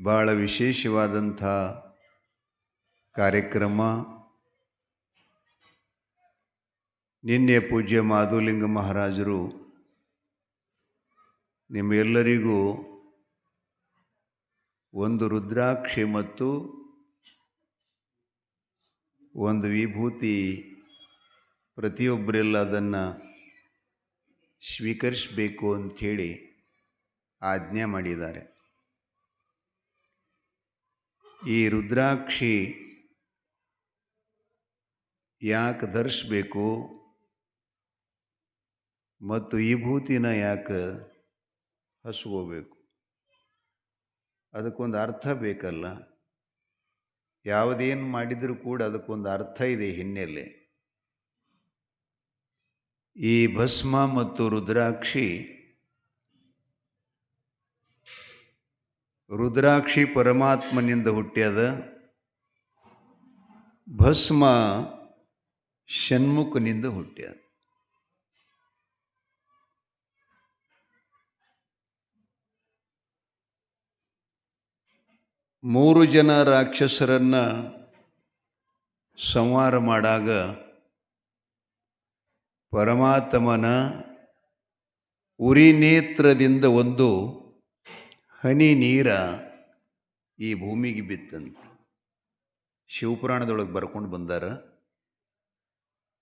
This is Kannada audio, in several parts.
ಭಾಳ ವಿಶೇಷವಾದಂಥ ಕಾರ್ಯಕ್ರಮ. ನಿನ್ನೆ ಪೂಜ್ಯ ಮಾಧುಲಿಂಗ ಮಹಾರಾಜರು ನಿಮ್ಮೆಲ್ಲರಿಗೂ ಒಂದು ರುದ್ರಾಕ್ಷಿ ಮತ್ತು ಒಂದು ವಿಭೂತಿ ಪ್ರತಿಯೊಬ್ಬರೆಲ್ಲ ಅದನ್ನು ಸ್ವೀಕರಿಸಬೇಕು ಅಂಥೇಳಿ ಆಜ್ಞೆ ಮಾಡಿದ್ದಾರೆ. ಈ ರುದ್ರಾಕ್ಷಿ ಯಾಕೆ ಧರಿಸ್ಬೇಕು? ಮತ್ತು ಈ ಭೂತಿನ ಯಾಕೆ ಹಸ್ಕೋಬೇಕು? ಅದಕ್ಕೊಂದು ಅರ್ಥ ಬೇಕಲ್ಲ. ಯಾವುದೇನು ಮಾಡಿದರೂ ಕೂಡ ಅದಕ್ಕೊಂದು ಅರ್ಥ ಇದೆ ಹಿನ್ನೆಲೆ. ಈ ಭಸ್ಮ ಮತ್ತು ರುದ್ರಾಕ್ಷಿ ರುದ್ರಾಕ್ಷಿ ಪರಮಾತ್ಮನಿಂದ ಹುಟ್ಟ್ಯದ ಭಸ್ಮ ಷಣ್ಮುಖನಿಂದ ಹುಟ್ಟ್ಯದ ಮೂರು ಜನ ರಾಕ್ಷಸರನ್ನ ಸಂಹಾರ ಮಾಡಾಗ ಪರಮಾತ್ಮನ ಉರಿ ನೇತ್ರದಿಂದ ಒಂದು ಹನಿ ನೀರ ಈ ಭೂಮಿಗೆ ಬಿತ್ತಂತ. ಶಿವಪುರಾಣದೊಳಗೆ ಬರ್ಕೊಂಡು ಬಂದಾರ.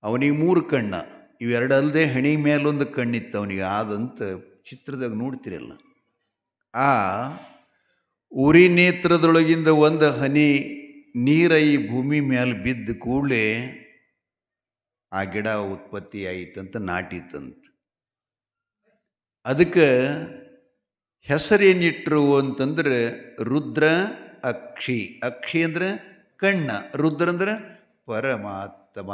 ಅವನಿಗೆ ಮೂರು ಕಣ್ಣ. ಇವೆರಡಲ್ಲದೆ ಹಣಿ ಮೇಲೊಂದು ಕಣ್ಣಿತ್ತು ಅವನಿಗೆ. ಆದಂತ ಚಿತ್ರದಾಗ ನೋಡ್ತಿರಲ್ಲ. ಆ ಉರಿ ನೇತ್ರದೊಳಗಿಂದ ಒಂದು ಹನಿ ನೀರ ಈ ಭೂಮಿ ಮೇಲೆ ಬಿದ್ದ ಕೂಡಲೇ ಆ ಗಿಡ ಉತ್ಪತ್ತಿ ಆಯಿತಂತ ನಾಟಿತಂತ. ಅದಕ್ಕೆ ಹೆಸರೇನಿಟ್ರು ಅಂತಂದ್ರೆ ರುದ್ರ ಅಕ್ಷಿ. ಅಕ್ಷಿ ಅಂದರೆ ಕಣ್ಣ, ರುದ್ರ ಅಂದರೆ ಪರಮಾತ್ಮ.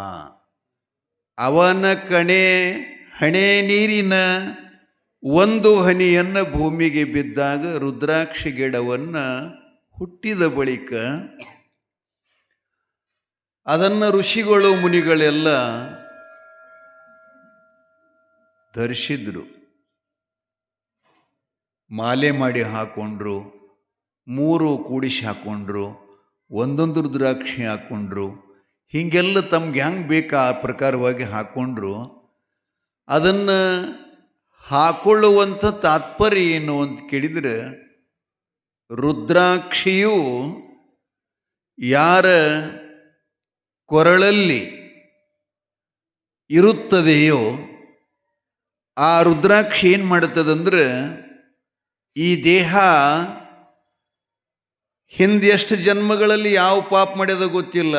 ಅವನ ಕಣೆ, ಹಣೆ ನೀರಿನ ಒಂದು ಹನಿಯನ್ನು ಭೂಮಿಗೆ ಬಿದ್ದಾಗ ರುದ್ರಾಕ್ಷಿ ಗಿಡವನ್ನು ಹುಟ್ಟಿದ ಬಳಿಕ ಅದನ್ನು ಋಷಿಗಳು, ಮುನಿಗಳೆಲ್ಲ ಧರಿಸಿದ್ರು ಮಾಲೆ ಮಾಡಿ ಹಾಕೊಂಡ್ರು, ಮೂರು ಕೂಡಿಸಿ ಹಾಕೊಂಡ್ರು, ಒಂದೊಂದು ರುದ್ರಾಕ್ಷಿ ಹಾಕ್ಕೊಂಡ್ರು ಹೀಗೆಲ್ಲ ತಮ್ಗೆ ಹೆಂಗೆ ಬೇಕು ಆ ಪ್ರಕಾರವಾಗಿ ಹಾಕ್ಕೊಂಡ್ರು ಅದನ್ನು ಹಾಕೊಳ್ಳುವಂಥ ತಾತ್ಪರ್ಯ ಏನು ಅಂತ ಕೇಳಿದರೆ, ರುದ್ರಾಕ್ಷಿಯು ಯಾರ ಕೊರಳಲ್ಲಿ ಇರುತ್ತದೆಯೋ, ಆ ರುದ್ರಾಕ್ಷಿ ಏನು ಮಾಡುತ್ತದಂದ್ರೆ ಈ ದೇಹ ಹಿಂದೆಷ್ಟು ಜನ್ಮಗಳಲ್ಲಿ ಯಾವ ಪಾಪ ಮಾಡಿದ ಗೊತ್ತಿಲ್ಲ,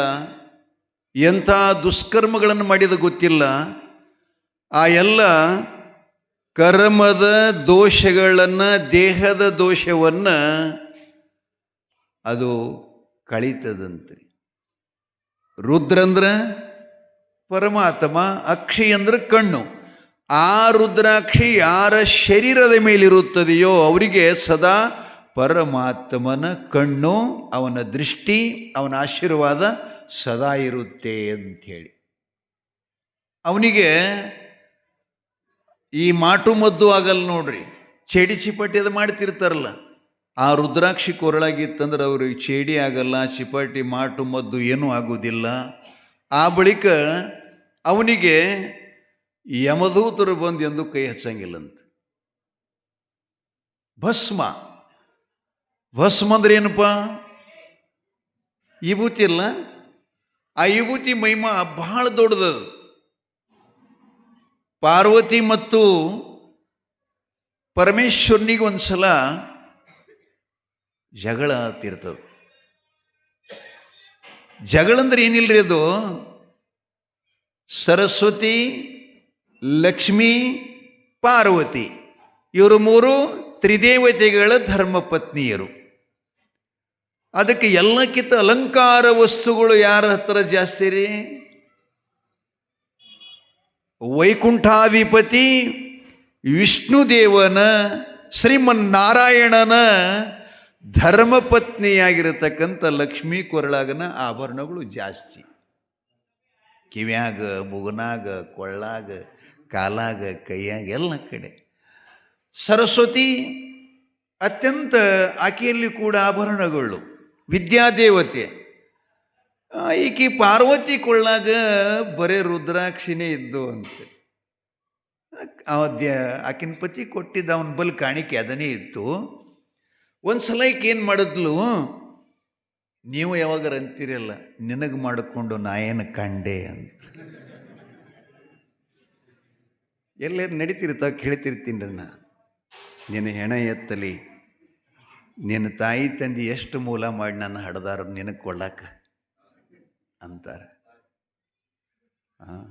ಎಂಥ ದುಷ್ಕರ್ಮಗಳನ್ನು ಮಾಡಿದ ಗೊತ್ತಿಲ್ಲ. ಆ ಎಲ್ಲ ಕರ್ಮದ ದೋಷಗಳನ್ನು, ದೇಹದ ದೋಷವನ್ನು ಅದು ಕಳೀತದಂತೆ. ರುದ್ರಂದ್ರ ಪರಮಾತ್ಮ, ಅಕ್ಷಿ ಅಂದ್ರೆ ಕಣ್ಣು. ಆ ರುದ್ರಾಕ್ಷಿ ಯಾರ ಶರೀರದ ಮೇಲಿರುತ್ತದೆಯೋ ಅವರಿಗೆ ಸದಾ ಪರಮಾತ್ಮನ ಕಣ್ಣು, ಅವನ ದೃಷ್ಟಿ, ಅವನ ಆಶೀರ್ವಾದ ಸದಾ ಇರುತ್ತೆ ಅಂಥೇಳಿ ಅವನಿಗೆ ಈ ಮಾಟು ಮದ್ದು ಆಗಲ್ಲ ನೋಡ್ರಿ. ಚೇಡಿ ಅದು ಮಾಡ್ತಿರ್ತಾರಲ್ಲ. ಆ ರುದ್ರಾಕ್ಷಿ ಕೊರಳಾಗಿತ್ತಂದ್ರೆ ಅವ್ರಿಗೆ ಚೇಡಿ ಆಗಲ್ಲ ಚಿಪಾಟಿ ಮಾಟು, ಮದ್ದು ಏನೂ ಆಗೋದಿಲ್ಲ ಆ ಬಳಿಕ ಅವನಿಗೆ ಯಮದೂತರು ಬಂದು ಎಂದು ಕೈ ಹಚ್ಚಂಗಿಲ್ಲಂತ. ಭಸ್ಮ. ಭಸ್ಮ ಅಂದ್ರೆ ಏನಪ್ಪ? ವಿಭೂತಿ ಇಲ್ಲ ಆ ವಿಭೂತಿ ಮಹಿಮಾ ಬಹಳ ದೊಡ್ಡದದು. ಪಾರ್ವತಿ ಮತ್ತು ಪರಮೇಶ್ವರನಿಗೆ ಒಂದ್ಸಲ ಜಗಳ ಆಗ್ತಿರ್ತದೆ ಜಗಳಂದ್ರೆ ಏನಿಲ್ರಿ ಅದು? ಸರಸ್ವತಿ ಲಕ್ಷ್ಮಿ ಪಾರ್ವತಿ. ಇವರು ಮೂರು ತ್ರಿದೇವತೆಗಳ ಧರ್ಮಪತ್ನಿಯರು. ಅದಕ್ಕೆ ಎಲ್ಲಕ್ಕಿಂತ ಅಲಂಕಾರ ವಸ್ತುಗಳು ಯಾರ ಹತ್ರ ಜಾಸ್ತಿ ರೀ? ವೈಕುಂಠಾಧಿಪತಿ, ವಿಷ್ಣುದೇವನ, ಶ್ರೀಮನ್ನಾರಾಯಣನ ಧರ್ಮಪತ್ನಿಯಾಗಿರತಕ್ಕಂಥ ಲಕ್ಷ್ಮೀ ಕೊರಳಾಗನ ಆಭರಣಗಳು ಜಾಸ್ತಿ. ಕಿವ್ಯಾಗ, ಮುಗನಾಗ, ಕೊಳ್ಳಾಗ ಕಾಲಾಗ, ಕೈಯಾಗ, ಎಲ್ಲ ಕಡೆ. ಸರಸ್ವತಿ ಅತ್ಯಂತ ಆಕೆಯಲ್ಲಿ ಕೂಡ ಆಭರಣಗಳು. ವಿದ್ಯಾದೇವತೆ. ಈಕೆ ಪಾರ್ವತಿ ಕೊಳ್ಳಾಗ ಬರೇ ರುದ್ರಾಕ್ಷಿನೇ ಇದ್ದು ಅಂತೆ. ಆಕಿನ ಪತಿ ಕೊಟ್ಟಿದ್ದ ಅವನ ಬಲ್ ಕಾಣಿಕೆ ಅದನ್ನೇ ಇತ್ತು. ಒಂದು ಸಲ ಏನು ಮಾಡಿದ್ಲು? ನೀವು ಯಾವಾಗಾರ ಅಂತೀರಲ್ಲ ನಿನಗೆ ಮಾಡಿಕೊಂಡು ನಾ ಏನು ಕಂಡೆ ಅಂತ. ಎಲ್ಲರೂ ನಡೀತಿರ್ತಾವೆ ಕೇಳ್ತಿರ್ತೀನಿ ನನ್ನ ನಿನ್ನ ಹೆಣ ಎತ್ತಲಿ, ನಿನ್ನ ತಾಯಿ ತಂದೆ ಎಷ್ಟು ಮೂಲ ಮಾಡಿ ನನ್ನ ಹಡದಾರ ನಿನಗೆ ಕೊಡ್ಲಾಕ? ಅಂತಾರೆ. ಹಾಂ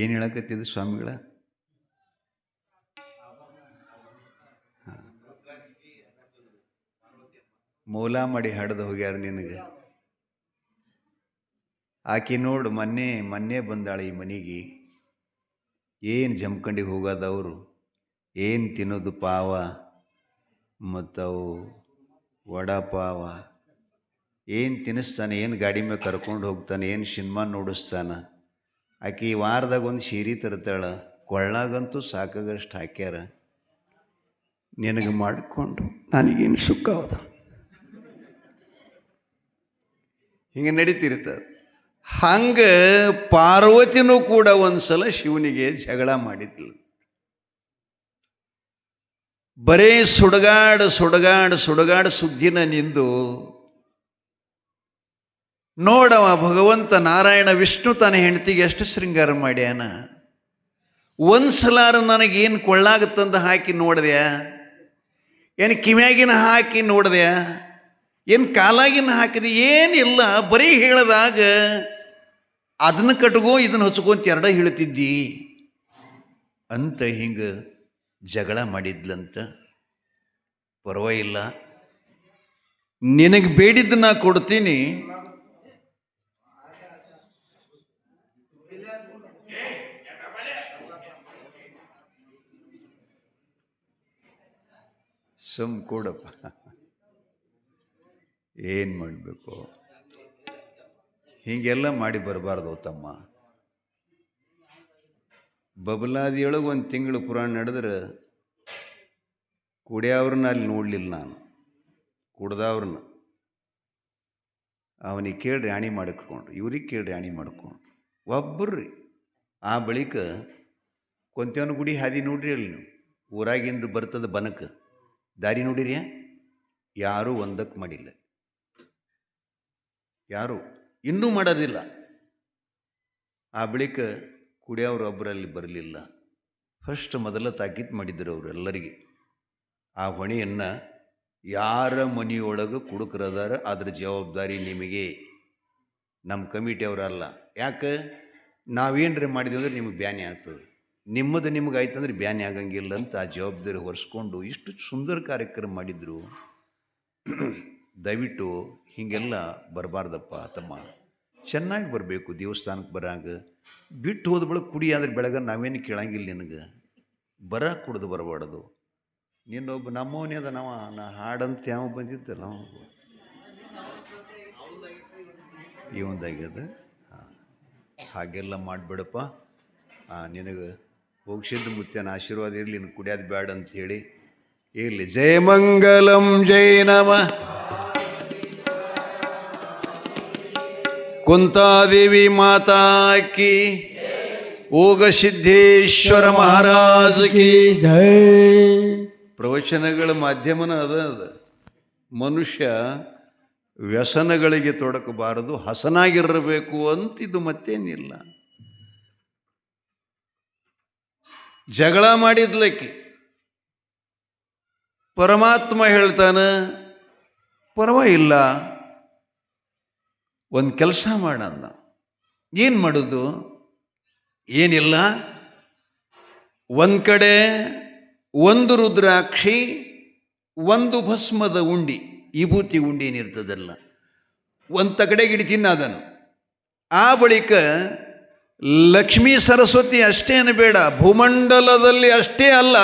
ಏನು ಹೇಳಕತ್ತಿದ್ದು ಸ್ವಾಮಿಗಳ. ಮೂಲ ಮಾಡಿ ಹಡ್ದು ಹೋಗ್ಯಾರ ನಿನಗೆ. ಆಕಿ ನೋಡು ಮೊನ್ನೆ ಮೊನ್ನೆ ಬಂದಾಳೆ ಈ ಮನೆಗೆ. ಏನು ಜಮ್ಕಂಡಿಗೆ ಹೋಗೋದವರು ಏನು ತಿನ್ನೋದು ಪಾವ? ಮತ್ತವು ವಡಾಪಾವ ಏನು ತಿನ್ನಿಸ್ತಾನೆ? ಏನು ಗಾಡಿ ಮೇಲೆ ಕರ್ಕೊಂಡು ಹೋಗ್ತಾನೆ? ಏನು ಸಿನಿಮಾ ನೋಡಿಸ್ತಾನ? ಆಕಿ ವಾರದಾಗ ಒಂದು ಸೀರೆ ತರ್ತಾಳೆ, ಕೊಳ್ಳಾಗಂತೂ ಸಾಕಾಗಷ್ಟು ಹಾಕ್ಯಾರ. ನಿನಗೆ ಮಾಡಿಕೊಂಡು ನನಗೇನು ಸುಖ ಅದ? ಹಿಂಗೆ ನಡೀತಿರ್ತದೆ ಹಂಗೆ ಪಾರ್ವತಿನೂ ಕೂಡ ಒಂದ್ಸಲ ಶಿವನಿಗೆ ಜಗಳ ಮಾಡಿದ್ಲು. ಬರೇ ಸುಡಗಾಡು ಸುಡಗಾಡು ಸುಡಗಾಡು ಸುದ್ದಿನ ನಿಂದು ನೋಡವ ಭಗವಂತ ನಾರಾಯಣ ವಿಷ್ಣು ತನ್ನ ಹೆಂಡತಿಗೆ ಎಷ್ಟು ಶೃಂಗಾರ ಮಾಡ್ಯಾನ? ಒಂದ್ಸಲಾರ ನನಗೇನು ಕೊಳ್ಳಾಗತ್ತಂದ ಹಾಕಿ ನೋಡ್ದ್ಯಾ? ಏನು ಕಿವ್ಯಾಗಿನ ಹಾಕಿ ನೋಡ್ದ್ಯಾ? ಏನು ಕಾಲಾಗಿನ ಹಾಕಿದೆ ಏನಿಲ್ಲ ಬರೀ ಹೇಳಿದಾಗ ಅದನ್ನ ಕಟ್ಕೋ ಹಚ್ಕೋ ಅಂತ ಎರಡ ಹೇಳ್ತಿದ್ದಿ. ಅಂತ ಹಿಂಗೆ ಜಗಳ ಮಾಡಿದ್ಲಂತ. ಪರವಾಗಿಲ್ಲ. ನಿನಗೆ ಬೇಡಿದ್ದು ನಾ ಕೊಡ್ತೀನಿ. ಸುಮ್ ಕೂಡಪ್ಪ ಏನು ಮಾಡಬೇಕು? ಹೀಗೆಲ್ಲ ಮಾಡಿ ಬರಬಾರ್ದು ತಮ್ಮ. ಬಬಲಾದಿಯೊಳಗೆ ಒಂದು ತಿಂಗಳು ಪುರಾಣ ನಡೆದ್ರೆ ಕುಡಿಯವ್ರನ್ನ ಅಲ್ಲಿ ನೋಡಲಿಲ್ಲ ನಾನು. ಕುಡ್ದವ್ರನ್ನ. ಅವನಿಗೆ ಕೇಳಿ ರಾಣಿ ಮಾಡಿಕೊಂಡು ಇವ್ರಿಗೆ ಕೇಳಿ ರಾಣಿ ಮಾಡಿಕೊಂಡು ಒಬ್ಬರ್ರಿ. ಆ ಬಳಿಕ ಕೊಂತೇವನ ಗುಡಿ ಹಾದಿ ನೋಡ್ರಿ ಅಲ್ಲಿ ನೀವು. ಊರಾಗಿಂದ ಬರ್ತದ ಬನಕ. ದಾರಿ ನೋಡಿರಿ ಯಾರೂ ಒಂದಕ್ಕೆ ಮಾಡಿಲ್ಲ. ಯಾರು ಇನ್ನೂ ಮಾಡೋದಿಲ್ಲ. ಆ ಬಳಿಕ ಕುಡಿಯವ್ರು ಒಬ್ಬರಲ್ಲಿ ಬರಲಿಲ್ಲ. ಫಸ್ಟ್ ಮೊದಲ ತಾಕೀತು ಮಾಡಿದ್ರು ಅವರೆಲ್ಲರಿಗೆ ಆ ಹೊಣೆಯನ್ನು ಯಾರ ಮನೆಯೊಳಗೆ ಕುಡುಕರದಾರ ಅದರ ಜವಾಬ್ದಾರಿ ನಿಮಗೆ ನಮ್ಮ ಕಮಿಟಿಯವರಲ್ಲ ಯಾಕೆ? ನಾವೇನ್ರಿ ಮಾಡಿದ್ವಿ ಅಂದ್ರೆ ನಿಮಗೆ ಬ್ಯಾನಿ ಆಗ್ತದೆ. ನಿಮ್ಮದು ನಿಮ್ಗೆ ಆಯ್ತಂದ್ರೆ ಬ್ಯಾನಿ ಆಗಂಗಿಲ್ಲ ಅಂತ ಆ ಜವಾಬ್ದಾರಿ ಹೊರಿಸ್ಕೊಂಡು ಇಷ್ಟು ಸುಂದರ ಕಾರ್ಯಕ್ರಮ ಮಾಡಿದ್ರು. ದಯವಿಟ್ಟು ಹೀಗೆಲ್ಲ ಬರಬಾರ್ದಪ್ಪ ತಮ್ಮ. ಚೆನ್ನಾಗಿ ಬರಬೇಕು ದೇವಸ್ಥಾನಕ್ಕೆ ಬರಾಗ. ಬಿಟ್ಟು ಹೋದ ಬಳಗೆ ಕುಡಿ ಅಂದ್ರೆ ಬೆಳಗ್ಗೆ ನಾವೇನು ಕೇಳಂಗಿಲ್ಲ ನಿನಗೆ. ಬರ ಕುಡ್ದು ಬರಬಾರ್ದು. ನಿನ್ನೊಬ್ಬ ನಮ್ಮವನೇ ಅದ ನಾವು. ನಾ ಹಾಡಂತ ಯಾವ ಬಂದಿದ್ದ ನಾವು ಇವಂದಾಗ್ಯದ ಹಾಂ. ಹಾಗೆಲ್ಲ ಮಾಡಿಬಿಡಪ್ಪ. ನಿನಗೆ ಹೋಗ್ಸಿದ್ದು ಮುತ್ತೇನ ಆಶೀರ್ವಾದ ಇರಲಿ ನೀನು ಕುಡಿಯೋದು ಬೇಡ ಅಂಥೇಳಿ ಇರಲಿ. ಜಯ ಮಂಗಲಂ ಜೈ ನಮ. ಕುಂತಾದೇವಿ ಮಾತಾಕಿ ಓಗ ಸಿದ್ಧೇಶ್ವರ ಮಹಾರಾಜ ಕಿ. ಜೈ. ಪ್ರವಚನಗಳ ಮಾಧ್ಯಮನ ಅದ ಅದ. ಮನುಷ್ಯ ವ್ಯಸನಗಳಿಗೆ ತೊಡಕಬಾರದು, ಹಸನಾಗಿರಬೇಕು ಅಂತಿದ್ದು ಮತ್ತೇನಿಲ್ಲ. ಜಗಳ ಮಾಡಿದ್ಲಕ್ಕಿ ಪರಮಾತ್ಮ ಹೇಳ್ತಾನ, ಪರವಾಗಿಲ್ಲ, ಒಂದು ಕೆಲಸ ಮಾಡಂದ ಏನು ಮಾಡೋದು? ಏನಿಲ್ಲ, ಒಂದು ಕಡೆ ಒಂದು ರುದ್ರಾಕ್ಷಿ, ಒಂದು ಭಸ್ಮದ ಉಂಡಿ. ವಿಭೂತಿ ಉಂಡಿ ಏನಿರ್ತದಲ್ಲ, ಒಂದು ತಗಡೆಗಿಡಿ ತಿನ್ನದನು ಆ ಬಳಿಕ ಲಕ್ಷ್ಮೀ ಸರಸ್ವತಿ ಅಷ್ಟೇನು ಬೇಡ, ಭೂಮಂಡಲದಲ್ಲಿ ಅಷ್ಟೇ ಅಲ್ಲ,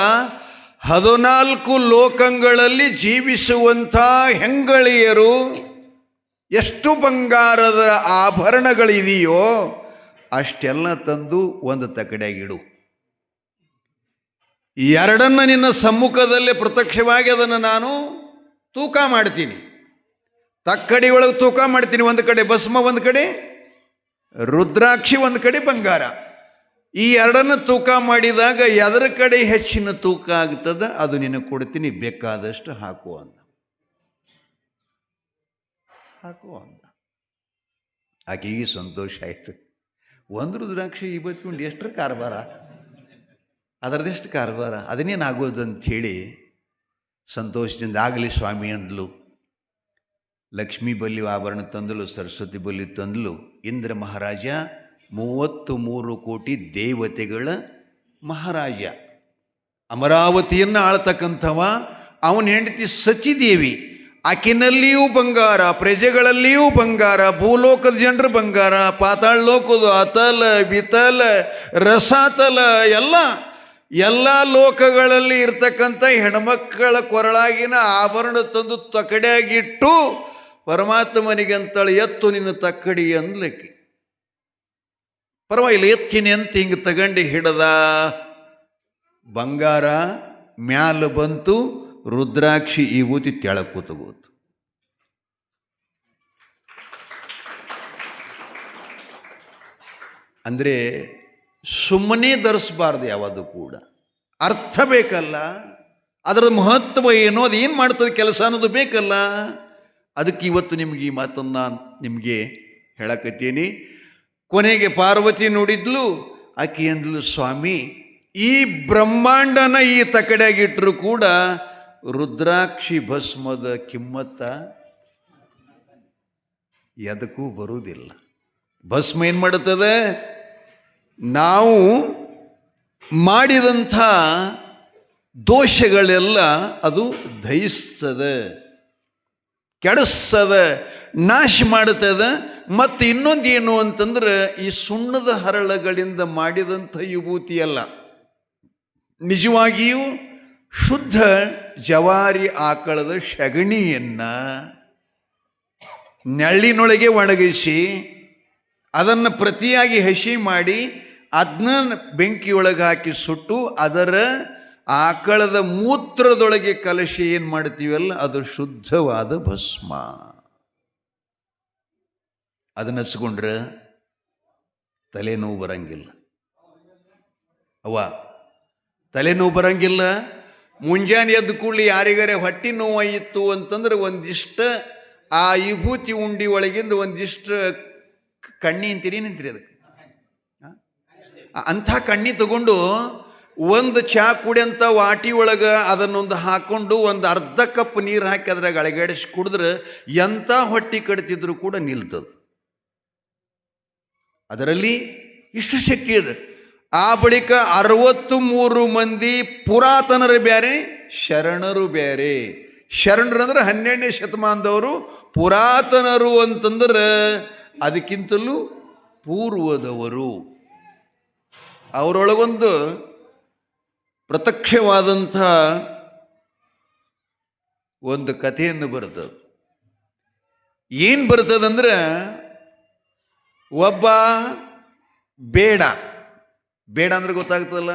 ಹದಿನಾಲ್ಕು ಲೋಕಗಳಲ್ಲಿ ಜೀವಿಸುವಂಥ ಹೆಂಗಳಿಯರು, ಎಷ್ಟು ಬಂಗಾರದ ಆಭರಣಗಳಿದೆಯೋ ಅಷ್ಟೆಲ್ಲ ತಂದು ಒಂದು ತಕಡೆಗಿಡು ಎರಡನ್ನ ನಿನ್ನ ಸಮ್ಮುಖದಲ್ಲೇ ಪ್ರತ್ಯಕ್ಷವಾಗಿ ಅದನ್ನು ನಾನು ತೂಕ ಮಾಡ್ತೀನಿ. ತಕ್ಕಡಿ ಒಳಗೆ ತೂಕ ಮಾಡ್ತೀನಿ ಒಂದು ಕಡೆ, ಭಸ್ಮ ಒಂದು ಕಡೆ, ರುದ್ರಾಕ್ಷಿ ಒಂದು ಕಡೆ, ಬಂಗಾರ. ಈ ಎರಡನ್ನು ತೂಕ ಮಾಡಿದಾಗ ಎದರ ಕಡೆ ಹೆಚ್ಚಿನ ತೂಕ ಆಗ್ತದ, ಅದು ನಿನಗೆ ಕೊಡ್ತೀನಿ, ಬೇಕಾದಷ್ಟು ಹಾಕು ಅಂತ ಹಾಕು ಅಂತ ಆಕೆಗೆ ಸಂತೋಷ ಆಯ್ತು. ಒಂದು ರುದ್ರಾಕ್ಷಿ ಇವತ್ತು ಎಷ್ಟರ ಕಾರ್ಬಾರ? ಅದರದೆಷ್ಟು ಕಾರ್ಬಾರ? ಅದನ್ನೇನಾಗೋದು ಅಂಥೇಳಿ ಸಂತೋಷದಿಂದ ಆಗಲಿ ಸ್ವಾಮಿ ಅಂದ್ಲು. ಲಕ್ಷ್ಮೀ ಬಲ್ಲಿ ಆಭರಣ ತಂದಲು, ಸರಸ್ವತಿ ಬಲ್ಲಿ ತಂದಲು, ಇಂದ್ರ ಮಹಾರಾಜ ಮೂವತ್ತು ಮೂರು ಕೋಟಿ ದೇವತೆಗಳ ಮಹಾರಾಜ. ಅಮರಾವತಿಯನ್ನು ಆಳ್ತಕ್ಕಂಥವ, ಅವನ ಹೆಂಡತಿ ಸಚಿದೇವಿ, ಆಕಿನಲ್ಲಿಯೂ ಬಂಗಾರ, ಪ್ರಜೆಗಳಲ್ಲಿಯೂ ಬಂಗಾರ, ಭೂಲೋಕದ ಜನರು ಬಂಗಾರ, ಪಾತಾಳ ಲೋಕದ ಅತಲ, ಬಿತಲ, ರಸಾತಲ, ಎಲ್ಲ ಎಲ್ಲ ಲೋಕಗಳಲ್ಲಿ ಇರ್ತಕ್ಕಂಥ ಹೆಣ್ಮಕ್ಕಳ ಕೊರಳಾಗಿನ ಆಭರಣ ತಂದು ತಕಡೆಯಾಗಿಟ್ಟು ಪರಮಾತ್ಮನಿಗಂತಳು ಎತ್ತು ನಿನ್ನ ತಕ್ಕಡಿ ಅಂದ್ಲಿಕ್ಕೆ. ಪರವಾಗಿಲ್ಲ, ಎತ್ತಿನಿ ಅಂತ ಹಿಂಗೆ ತಗಂಡು ಹಿಡದ, ಬಂಗಾರ ಮ್ಯಾಲ ಬಂತು, ರುದ್ರಾಕ್ಷಿ ವಿಭೂತಿ ತೆಳಕ್ ಕೂತಗೋತು ಅಂದರೆ ಸುಮ್ಮನೆ ಧರಿಸಬಾರ್ದು ಯಾವುದು ಕೂಡ. ಅರ್ಥ ಬೇಕಲ್ಲ? ಅದರ ಮಹತ್ವ ಏನೋ? ಅದು ಏನು ಮಾಡ್ತದೆ ಕೆಲಸ ಅನ್ನೋದು ಬೇಕಲ್ಲ? ಅದಕ್ಕೆ ಇವತ್ತು ನಿಮಗೆ ಈ ಮಾತನ್ನು ನಾನು ನಿಮಗೆ ಹೇಳಕತ್ತೀನಿ. ಕೊನೆಗೆ ಪಾರ್ವತಿ ನೋಡಿದ್ಲು, ಆಕೆ ಅಂದ್ಲು, ಸ್ವಾಮಿ, ಈ ಬ್ರಹ್ಮಾಂಡನ ಈ ತಕಡೆಯಾಗಿಟ್ಟರು ಕೂಡ ರುದ್ರಾಕ್ಷಿ ಭಸ್ಮದ ಕಿಮ್ಮತ್ತ ಎದಕ್ಕೂ ಬರುವುದಿಲ್ಲ. ಭಸ್ಮ ಏನು ಮಾಡುತ್ತದೆ? ನಾವು ಮಾಡಿದಂಥ ದೋಷಗಳೆಲ್ಲ ಅದು ದಹಿಸ್ತದೆ, ಕೆಡಿಸ್ತದ, ನಾಶ ಮಾಡುತ್ತದೆ. ಮತ್ತು ಇನ್ನೊಂದು ಏನು ಅಂತಂದ್ರೆ ಈ ಸುಣ್ಣದ ಹರಳಗಳಿಂದ ಮಾಡಿದಂಥ ವಿಭೂತಿಯಲ್ಲ ನಿಜವಾಗಿಯೂ ಶುದ್ಧ ಜವಾರಿ ಆಕಳದ ಸಗಣಿಯನ್ನು ನೆಳ್ಳಿನೊಳಗೆ ಒಣಗಿಸಿ ಅದನ್ನು ಪ್ರತಿಯಾಗಿ ಹಸಿ ಮಾಡಿ ಅದನ್ನ ಬೆಂಕಿಯೊಳಗೆ ಹಾಕಿ ಸುಟ್ಟು ಅದರ ಆಕಳದ ಮೂತ್ರದೊಳಗೆ ಕಲಶಿ ಏನು ಮಾಡ್ತೀವಲ್ಲ ಅದು ಶುದ್ಧವಾದ ಭಸ್ಮ. ಅದನ್ನ ಹಚ್ಕೊಂಡ್ರೆ ತಲೆನೋವು ಬರಂಗಿಲ್ಲ. ಅವ ತಲೆನೋವು ಬರಂಗಿಲ್ಲ. ಮುಂಜಾನೆ ಎದ್ದು ಕೂಡಲಿ ಯಾರಿಗಾರೆ ಹೊಟ್ಟೆ ನೋವಾಯಿತು ಅಂತಂದ್ರೆ ಒಂದಿಷ್ಟು ಆ ವಿಭೂತಿ ಉಂಡಿ ಒಳಗಿಂದ ಒಂದಿಷ್ಟು ಕಣ್ಣಿ ಅಂತೀರಿ ನಿಂತೀರಿ ಅದಕ್ಕೆ? ಅಂಥ ಕಣ್ಣಿ ತಗೊಂಡು ಒಂದು ಚಾ ಕುಡಿಯಂಥ ವಾಟಿ ಒಳಗೆ ಅದನ್ನೊಂದು ಹಾಕೊಂಡು ಒಂದು ಅರ್ಧ ಕಪ್ ನೀರು ಹಾಕಿ ಅದ್ರಾಗ ಅಳಗಾಡಿಸಿ ಕುಡಿದ್ರೆ ಎಂಥ ಹೊಟ್ಟಿ ಕಡ್ತಿದ್ರು ಕೂಡ ನಿಲ್ತದೆ. ಅದರಲ್ಲಿ ಇಷ್ಟು ಶಕ್ತಿ ಇದೆ. ಆ ಬಳಿಕ ಅರವತ್ತು ಮೂರು ಮಂದಿ ಪುರಾತನರು ಬೇರೆ ಶರಣರು ಬೇರೆ ಶರಣರು ಅಂದ್ರೆ ಹನ್ನೆರಡನೇ ಶತಮಾನದವರು, ಪುರಾತನರು ಅಂತಂದ್ರೆ ಅದಕ್ಕಿಂತಲೂ ಪೂರ್ವದವರು. ಅವರೊಳಗೊಂದು ಪ್ರತ್ಯಕ್ಷವಾದಂಥ ಒಂದು ಕಥೆಯನ್ನು ಬರ್ತದೆ. ಏನು ಬರ್ತದಂದ್ರೆ ಒಬ್ಬ ಬೇಡ ಬೇಡ ಅಂದ್ರೆ ಗೊತ್ತಾಗ್ತದಲ್ಲ?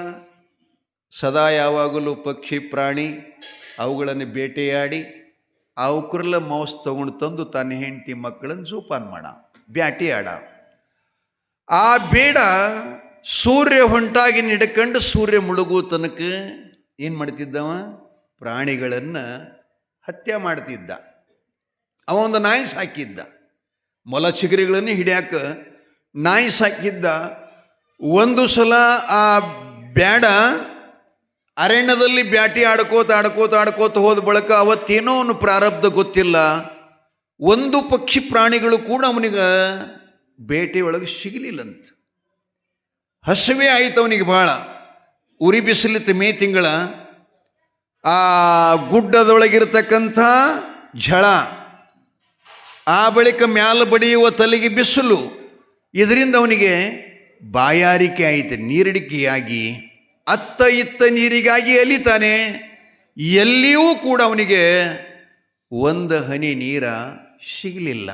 ಸದಾ ಯಾವಾಗಲೂ ಪಕ್ಷಿ, ಪ್ರಾಣಿ ಅವುಗಳನ್ನು ಬೇಟೆಯಾಡಿ, ಅವಕ್ರಲ್ಲ ಮೌಸ್ ತಗೊಂಡು ತಂದು ತನ್ನ ಹೆಂಡತಿ ಮಕ್ಕಳನ್ನು ಜೋಪಾನ ಮಾಡ. ಬ್ಯಾಟಿ ಆಡ ಆ ಬೇಡ ಸೂರ್ಯ ಹೊಂಟಾಗಿ ನಿಡ್ಕಂಡು ಸೂರ್ಯ ಮುಳುಗುವ ತನಕ ಏನು ಮಾಡ್ತಿದ್ದವ? ಪ್ರಾಣಿಗಳನ್ನು ಹತ್ಯೆ ಮಾಡ್ತಿದ್ದ. ಅವ ಒಂದು ನಾಯಿ ಸಾಕಿದ್ದ. ಮೊಲ ಚಿಗರಿಗಳನ್ನು ಹಿಡಿಯಾಕ ನಾಯಿ ಸಾಕಿದ್ದ. ಒಂದು ಸಲ ಆ ಬ್ಯಾಡ ಅರಣ್ಯದಲ್ಲಿ ಬ್ಯಾಟಿ ಆಡ್ಕೋತ ಆಡ್ಕೋತ ಆಡ್ಕೋತ ಹೋದ ಬಳಿಕ ಅವತ್ತೇನೋ ಅವನು ಪ್ರಾರಬ್ಧ ಗೊತ್ತಿಲ್ಲ. ಒಂದು ಪಕ್ಷಿ ಪ್ರಾಣಿಗಳು ಕೂಡ ಅವನಿಗೆ ಬೇಟೆ ಸಿಗಲಿಲ್ಲಂತ. ಹಸಿವೆ ಆಯಿತು ಅವನಿಗೆ ಭಾಳ ಉರಿ ಬಿಸಿಲಿತ್ತು ಮೇ ತಿಂಗಳ. ಆ ಗುಡ್ಡದೊಳಗಿರ್ತಕ್ಕಂಥ ಝಳ, ಆ ಬಳಿಕ ಮ್ಯಾಲ ಬಡಿಯುವ ತಲೆಗೆ ಬಿಸಿಲು, ಇದರಿಂದ ಅವನಿಗೆ ಬಾಯಾರಿಕೆ ಆಯಿತು, ನೀರಡಿಕೆಯಾಗಿ, ಅತ್ತ ಇತ್ತ ನೀರಿಗಾಗಿ ಅಲಿತಾನೆ ಎಲ್ಲಿಯೂ ಕೂಡ ಅವನಿಗೆ ಒಂದು ಹನಿ ನೀರ ಸಿಗಲಿಲ್ಲ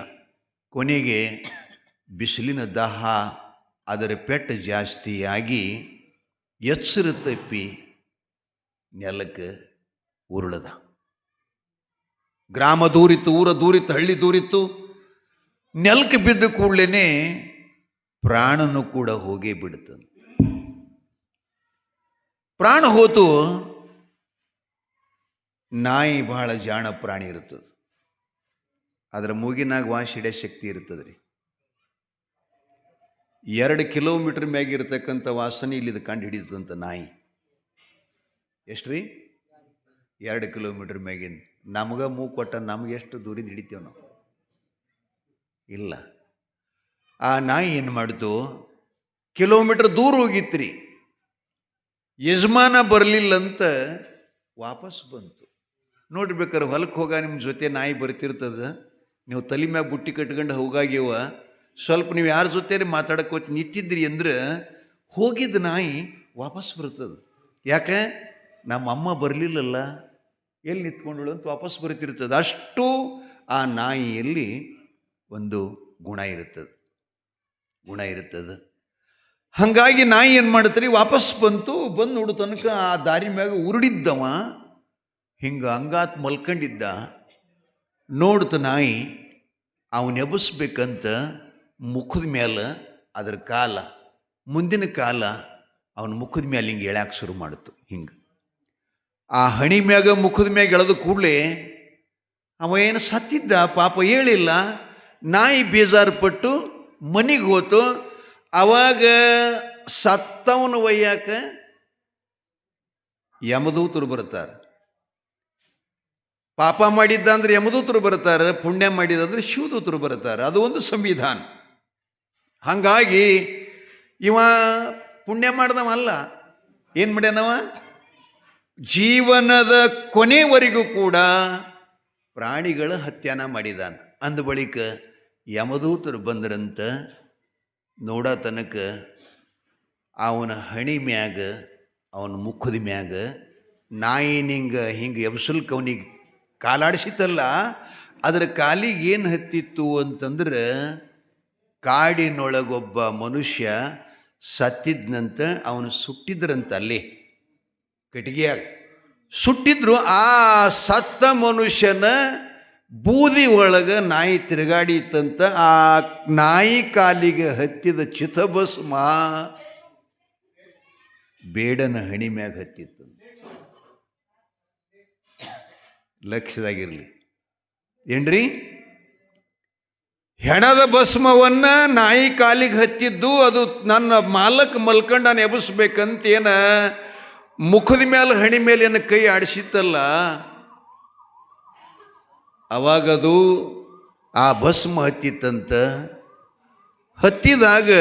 ಕೊನೆಗೆ ಬಿಸಿಲಿನ ದಾಹ, ಅದರ ಪೆಟ್ಟು ಜಾಸ್ತಿಯಾಗಿ ಎಚ್ಚರ ತಪ್ಪಿ ನೆಲಕ್ಕೆ ಉರುಳದ. ಗ್ರಾಮ ದೂರಿತ್ತು, ಊರ ದೂರಿತ್ತು, ಹಳ್ಳಿ ದೂರಿತ್ತು. ನೆಲಕ್ಕೆ ಬಿದ್ದ ಕೂಡಲೇ ಪ್ರಾಣನು ಕೂಡ ಹೋಗೇ ಬಿಡ್ತು. ಪ್ರಾಣ ಹೋತು, ನಾಯಿ ಬಹಳ ಜಾಣ ಪ್ರಾಣಿ ಇರ್ತದೆ ಅದರ ಮೂಗಿನಾಗ ವಾಸಿ ಹಿಡಿಯೋ ಶಕ್ತಿ ಇರ್ತದೆ ರೀ ಎರಡು ಕಿಲೋಮೀಟರ್ ಮ್ಯಾಗಿರ್ತಕ್ಕಂಥ ವಾಸನೆ ಇಲ್ಲಿದು ಕಂಡು ಹಿಡಿದಂಥ ನಾಯಿ. ಎಷ್ಟು ರೀ ಎರಡು ಕಿಲೋಮೀಟರ್ ಮ್ಯಾಗಿನ. ನಮ್ಗೆ ಮೂ ಕೊಟ್ಟ ನಮ್ಗೆ ಎಷ್ಟು ದೂರಿಂದ ಹಿಡಿತೇವೆ ನಾವು? ಇಲ್ಲ. ಆ ನಾಯಿ ಏನು ಮಾಡಿತು? ಕಿಲೋಮೀಟರ್ ದೂರ ಹೋಗಿತ್ರಿ. ಯಜಮಾನ ಬರಲಿಲ್ಲಂತ ವಾಪಸ್ ಬಂತು. ನೋಡ್ಬೇಕಾರೆ ಹೊಲಕ್ಕೆ ಹೋಗ ನಿಮ್ಮ ಜೊತೆ ನಾಯಿ ಬರ್ತಿರ್ತದ? ನೀವು ತಲೆ ಮ್ಯಾಗ ಬುಟ್ಟಿ ಕಟ್ಕೊಂಡು ಹೋಗಾಗ್ಯವ, ಸ್ವಲ್ಪ ನೀವು ಯಾರ ಜೊತೆ ಮಾತಾಡಕ್ಕೆ ಹೋಗಿ ನಿಂತಿದ್ರಿ ಅಂದ್ರೆ ಹೋಗಿದ್ದ ನಾಯಿ ವಾಪಸ್ ಬರ್ತದೆ. ಯಾಕೆ? ನಮ್ಮ ಅಮ್ಮ ಬರಲಿಲ್ಲಲ್ಲ, ಎಲ್ಲಿ ನಿಂತ್ಕೊಂಡಳು ಅಂತ ವಾಪಸ್ ಬರ್ತಿರ್ತದೆ ಅಷ್ಟು ಆ ನಾಯಿಯಲ್ಲಿ ಒಂದು ಗುಣ ಇರುತ್ತದೆ. ಗುಣ ಇರುತ್ತದೆ. ಹಾಗಾಗಿ ನಾಯಿ ಏನು ಮಾಡ್ತೀರಿ? ವಾಪಸ್ ಬಂತು, ಬಂದು ನೋಡು ತನಕ ಆ ದಾರಿ ಮ್ಯಾಗ ಉರುಡಿದ್ದವ, ಹಿಂಗೆ ಹಂಗಾತ್ ಮಲ್ಕೊಂಡಿದ್ದ. ನೋಡ್ತು ನಾಯಿ, ಅವನ ಎಬ್ಬಿಸ್ಬೇಕಂತ ಮುಖದ ಮೇಲೆ ಅದ್ರ ಕಾಲ, ಮುಂದಿನ ಕಾಲ ಅವನ ಮುಖದ ಮೇಲೆ ಹಿಂಗೆ ಎಳ್ಯಾಕೆ ಶುರು ಮಾಡಿತು, ಹಿಂಗೆ. ಆ ಹಣಿ ಮ್ಯಾಗ ಮುಖದ ಮ್ಯಾಗ ಎಳೆದ ಕೂಡಲೇ ಅವ ಏನು ಸತ್ತಿದ್ದ ಪಾಪ ಹೇಳಿಲ್ಲ. ನಾಯಿ ಬೇಜಾರು ಪಟ್ಟು ಮನೆಗೆ ಹೋತು. ಅವಾಗ ಸತ್ತವನು ಒಯ್ಯಾಕ ಯಮದೂತರು ಬರ್ತಾರೆ. ಪಾಪ ಮಾಡಿದ್ದ ಅಂದರೆ ಯಮದೂತರು ಬರ್ತಾರೆ ಪುಣ್ಯ ಮಾಡಿದಂದ್ರೆ ಶಿವದೂತರು ಬರ್ತಾರೆ ಅದು ಒಂದು ಸಂವಿಧಾನ. ಹಾಗಾಗಿ ಇವ ಪುಣ್ಯ ಮಾಡ್ದವಲ್ಲ ಏನು ಮಾಡ್ಯಾನವ? ಜೀವನದ ಕೊನೆವರೆಗೂ ಕೂಡ ಪ್ರಾಣಿಗಳ ಹತ್ಯಾನ ಮಾಡಿದಾನ. ಅಂದ ಬಳಿಕ ಯಮದೂತರು ಬಂದ್ರಂತ ನೋಡ ತನಕ ಅವನ ಹಣಿ ಮ್ಯಾಗ, ಅವನ ಮುಖದ ಮ್ಯಾಗ ನಾಯಿನಿಂಗ ಹಿಂಗೆ ಎಬ್ಸಲ್ಕ ಅವನಿಗೆ ಕಾಲಾಡಿಸಿತಲ್ಲ ಅದರ ಕಾಲಿಗೆ ಏನು ಹತ್ತಿತ್ತು ಅಂತಂದ್ರೆ, ಕಾಡಿನೊಳಗೊಬ್ಬ ಮನುಷ್ಯ ಸತ್ತಿದ್ನಂತ ಅವನು ಸುಟ್ಟಿದ್ರಂತ ಅಲ್ಲಿ ಕಟ್ಟಿಗೆಯಾಗ ಸುಟ್ಟಿದ್ರು, ಆ ಸತ್ತ ಮನುಷ್ಯನ ಬೂದಿ ಒಳಗೆ ನಾಯಿ ತಿರುಗಾಡಿತ್ತಂತ ಆ ನಾಯಿ ಕಾಲಿಗೆ ಹತ್ತಿದ ಚಿತಭಸ್ಮ ಬೇಡನ ಹಣಿ ಮ್ಯಾಗ ಹತ್ತಿತ್ತು ಲಕ್ಷ್ಯದಾಗಿರ್ಲಿ ಏನ್ರಿ? ಹೆಣದ ಭಸ್ಮವನ್ನ ನಾಯಿ ಕಾಲಿಗೆ ಹತ್ತಿದ್ದು ಅದು ನನ್ನ ಮಾಲಕ್ ಮಲ್ಕಂಡ ಎಬ್ಬಿಸ್ಬೇಕಂತ ಏನ ಮುಖದ ಮೇಲೆ ಹಣಿ ಮೇಲೆ ಏನು ಕೈ ಆಡಿಸಿತ್ತಲ್ಲ, ಅವಾಗದು ಆ ಭಸ್ಮ ಹತ್ತಿತ್ತಂತ. ಹತ್ತಿದಾಗ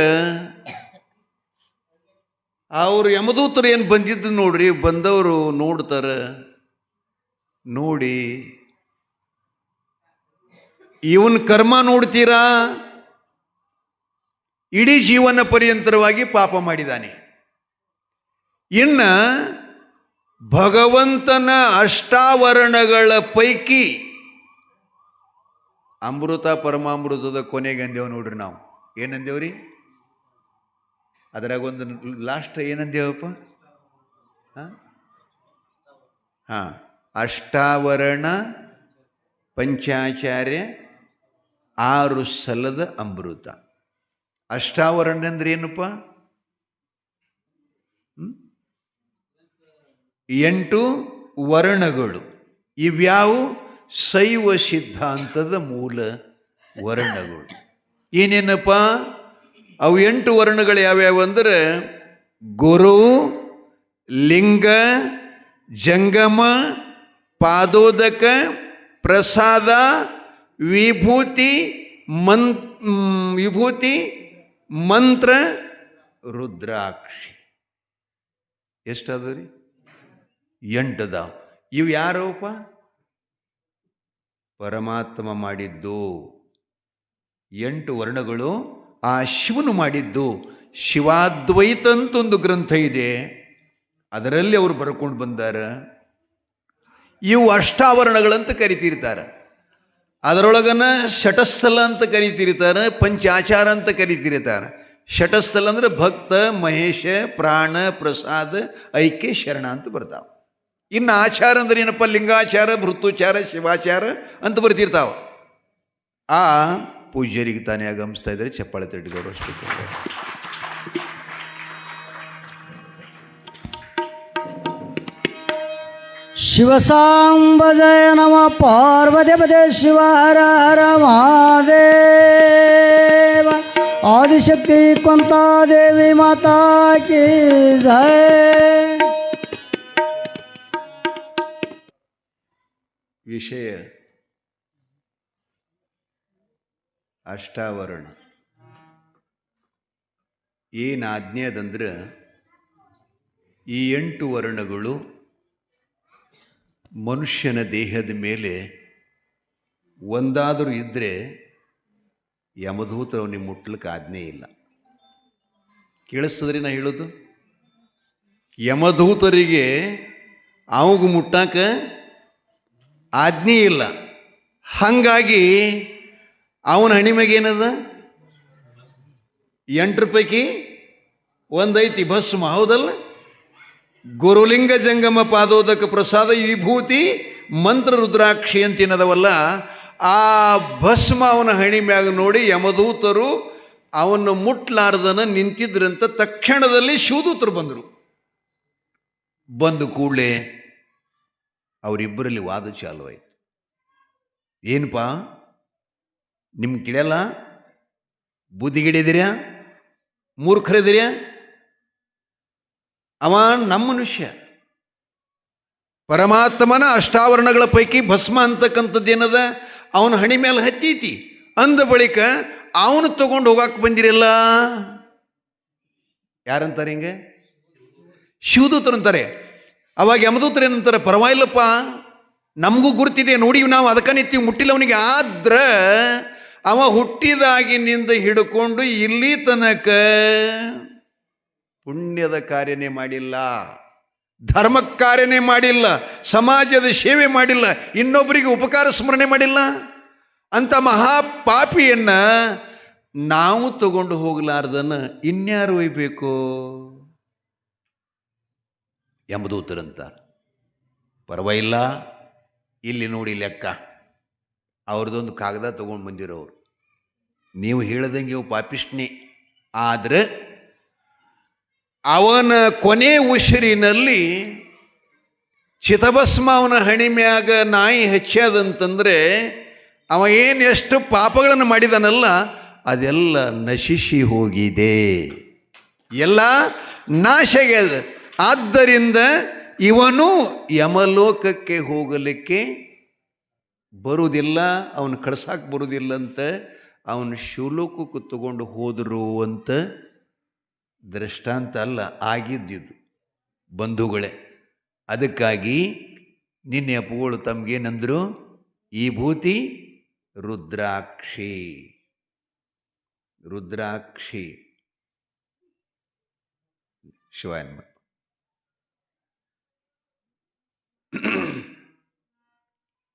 ಅವರು ಯಮದೂತರು ಏನು ಬಂದಿದ್ದು ನೋಡ್ರಿ, ಬಂದವರು ನೋಡ್ತಾರೆ. ನೋಡಿ. ಇವನ್ ಕರ್ಮ ನೋಡ್ತೀರಾ? ಇಡೀ ಜೀವನ ಪರ್ಯಂತರವಾಗಿ ಪಾಪ ಮಾಡಿದಾನೆ. ಇನ್ನ ಭಗವಂತನ ಅಷ್ಟಾವರಣಗಳ ಪೈಕಿ ಅಮೃತ ಪರಮಾಮೃತದ ಕೊನೆಗೆ ಅಂದೇವು ನೋಡ್ರಿ ನಾವು. ಏನಂದೇವ್ರಿ? ಅದರಾಗ ಒಂದು ಲಾಸ್ಟ್ ಏನಂದೇವಪ್ಪ? ಹಾಂ? ಅಷ್ಟಾವರಣ ಪಂಚಾಚಾರ್ಯ ಆರು ಸಲದ ಅಮೃತ. ಅಷ್ಟಾವರಣ ಅಂದ್ರೆ ಏನಪ್ಪ? ಎಂಟು ವರ್ಣಗಳು. ಇವ್ಯಾವು? ಶೈವ ಸಿದ್ಧಾಂತದ ಮೂಲ ವರ್ಣಗಳು. ಏನೇನಪ್ಪ? ಅವು ಎಂಟು ವರ್ಣಗಳು ಯಾವ್ಯಾವು ಅಂದರೆ ಗುರು, ಲಿಂಗ, ಜಂಗಮ ಪಾದೋದಕ, ಪ್ರಸಾದ, ವಿಭೂತಿ, ಮನ್ ವಿಭೂತಿ, ಮಂತ್ರ, ರುದ್ರಾಕ್ಷಿ. ಎಷ್ಟದ ರೀ ಎಂಟದ. ಇವು ಯಾರೋಪ ಪರಮಾತ್ಮ ಮಾಡಿದ್ದು. ಎಂಟು ವರ್ಣಗಳು ಆ ಶಿವನು ಮಾಡಿದ್ದು. ಶಿವಾದ್ವೈತ ಅಂತ ಒಂದು ಗ್ರಂಥ ಇದೆ. ಅದರಲ್ಲಿ ಅವರು ಬರ್ಕೊಂಡು ಬಂದಾರ. ಇವು ಅಷ್ಟಾವರಣಗಳಂತ ಕರಿತಿರ್ತಾರೆ. ಅದರೊಳಗನ ಷಟಸ್ಥಲ ಅಂತ ಕರಿತಿರ್ತಾರೆ, ಪಂಚಾಚಾರ ಅಂತ ಕರಿತಿರ್ತಾರೆ. ಷಟಸ್ಥಲ ಅಂದ್ರೆ ಭಕ್ತ, ಮಹೇಶ, ಪ್ರಾಣ, ಪ್ರಸಾದ, ಐಕ್ಯ, ಶರಣ ಅಂತ ಬರ್ತಾವೆ. ಇನ್ನು ಆಚಾರ ಅಂದ್ರೆ ಏನಪ್ಪ? ಲಿಂಗಾಚಾರ ಮೃತ್ಯುಚಾರ ಶಿವಾಚಾರ ಅಂತ ಬರ್ತಿರ್ತಾವ. ಆ ಪೂಜ್ಯರಿಗೆ ತಾನೇ ಆಗಮಿಸ್ತಾ ಇದ್ದಾರೆ, ಚಪ್ಪಾಳೆ ತಟ್ಟಿದವರು ಅಷ್ಟೇ. ಶಿವಸಾಂಬ ಜಯ ನಮ. ಪಾರ್ವತಿ ಪದೇ ಶಿವ ಹರ ಹರ ಮಹಾದೇವ. ಆದಿಶಕ್ತಿ ಕೊಂತ ದೇವಿ ಮಾತಾ ಕಿ ಜಯ. ವಿಷಯ ಅಷ್ಟಾವರಣ. ಏನು ಅದಂದ್ರೆ ಈ ಎಂಟು ವರ್ಣಗಳು ಮನುಷ್ಯನ ದೇಹದ ಮೇಲೆ ಒಂದಾದರೂ ಇದ್ದರೆ ಯಮಧೂತರು ಅವನಿಗೆ ಮುಟ್ಲಿಕ್ಕೆ ಆಜ್ಞೆ ಇಲ್ಲ. ಕೇಳಿಸ್ತದ್ರಿ ನಾ ಹೇಳೋದು? ಯಮಧೂತರಿಗೆ ಅವಾಗ ಮುಟ್ಟಾಕ ಆಜ್ಞೆ ಇಲ್ಲ. ಹಾಗಾಗಿ ಅವನ ಹಣಿಮೆಗೆ ಏನದ? ಎಂಟು ರೂಪಾಯಿ ಒಂದೈತಿ, ಭಸ್ಮ, ಹೌದಲ್ಲ? ಗುರುಲಿಂಗ ಜಂಗಮ ಪಾದೋದಕ ಪ್ರಸಾದ ವಿಭೂತಿ ಮಂತ್ರ ರುದ್ರಾಕ್ಷಿ ಅಂತಿನದವಲ್ಲ, ಆ ಭಸ್ಮ ಅವನ ಹಣಿ ಮ್ಯಾಗ ನೋಡಿ ಯಮದೂತರು ಅವನ್ನು ಮುಟ್ಲಾರ್ದನ ನಿಂತಿದ್ರಂತ ತಕ್ಷಣದಲ್ಲಿ ಶಿವದೂತರು ಬಂದರು. ಬಂದು ಕೂಡಲೇ ಅವರಿಬ್ಬರಲ್ಲಿ ವಾದ ಚಾಲು ಆಯ್ತು ಏನಪ್ಪ ನಿಮ್ಗೆ ತಿಳಿಯಲ್ಲ ಬುದ್ಧಿಗಿಡಿದಿರ್ಯಾ ಮೂರ್ಖರಿದಿರ್ಯಾ ಅವ ನಮ್ಮ ಮನುಷ್ಯ. ಪರಮಾತ್ಮನ ಅಷ್ಟಾವರಣಗಳ ಪೈಕಿ ಭಸ್ಮ ಅಂತಕ್ಕಂಥದ್ದೇನದ ಅವನ ಹಣಿ ಮೇಲೆ ಹತ್ತೀತಿ. ಅಂದ ಬಳಿಕ ಅವನು ತಗೊಂಡು ಹೋಗಾಕ್ ಬಂದಿರಲ್ಲ? ಯಾರಂತಾರೆ ಹಿಂಗೆ? ಶಿವದೂತರು ಅಂತಾರೆ. ಅವಾಗ ಯಮದೂತರು ಏನಂತಾರೆ? ಪರವಾಗಿಲ್ಲಪ್ಪ, ನಮಗೂ ಗುರುತಿದೆ ನೋಡಿ ನಾವು ಅದಕ್ಕೆ ನಿತ್ತೀವಿ ಮುಟ್ಟಿಲ್ಲ ಅವನಿಗೆ ಆದ್ರ ಅವ ಹುಟ್ಟಿದಾಗಿನಿಂದ ಹಿಡ್ಕೊಂಡು ಇಲ್ಲಿ ತನಕ ಪುಣ್ಯದ ಕಾರ್ಯನೇ ಮಾಡಿಲ್ಲ ಧರ್ಮ ಕಾರ್ಯನೇ ಮಾಡಿಲ್ಲ, ಸಮಾಜದ ಸೇವೆ ಮಾಡಿಲ್ಲ, ಇನ್ನೊಬ್ಬರಿಗೆ ಉಪಕಾರ ಸ್ಮರಣೆ ಮಾಡಿಲ್ಲ. ಅಂತ ಮಹಾಪಾಪಿಯನ್ನು ನಾವು ತಗೊಂಡು ಹೋಗಲಾರ್ದನ್ನು ಇನ್ಯಾರು ಒಯ್ಬೇಕು? ಎಂಬುದು ಉತ್ತರಂತ ಪರವಾಗಿಲ್ಲ, ಇಲ್ಲಿ ನೋಡಿ ಲೆಕ್ಕ. ಅವ್ರದ್ದೊಂದು ಕಾಗದ ತಗೊಂಡು ಬಂದಿರೋರು. ನೀವು ಹೇಳದಂಗೆ ಪಾಪಿಷ್ಣಿ ಆದ್ರೆ ಅವನ ಕೊನೆ ಉಸಿರಿನಲ್ಲಿ ಚಿತಭಸ್ಮ ಅವನ ಹಣಿಮ್ಯಾಗ ನಾಯಿ ಹೆಚ್ಚಾದಂತಂದರೆ ಅವ ಏನು ಎಷ್ಟು ಪಾಪಗಳನ್ನು ಮಾಡಿದನಲ್ಲ, ಅದೆಲ್ಲ ನಶಿಸಿ ಹೋಗಿದೆ. ಎಲ್ಲ ನಾಶ ಆದ್ದರಿಂದ ಇವನು ಯಮಲೋಕಕ್ಕೆ ಹೋಗಲಿಕ್ಕೆ ಬರುವುದಿಲ್ಲ, ಅವನು ಕಳ್ಸಕ್ಕೆ ಬರುವುದಿಲ್ಲ ಅಂತ ಅವನು ಶಿವಲೋಕಕ್ಕೆ ತಗೊಂಡು ಹೋದರು ಅಂತ ದೃಷ್ಟಾಂತ ಅಲ್ಲ, ಆಗಿದ್ದಿದ್ದು ಬಂಧುಗಳೇ. ಅದಕ್ಕಾಗಿ ನಿನ್ನೆ ಅಪ್ಪುಗಳು ತಮಗೇನಂದ್ರು, ಈ ಭೂತಿ ರುದ್ರಾಕ್ಷಿ ರುದ್ರಾಕ್ಷಿ. ಶಿವಾಯನ್ಮ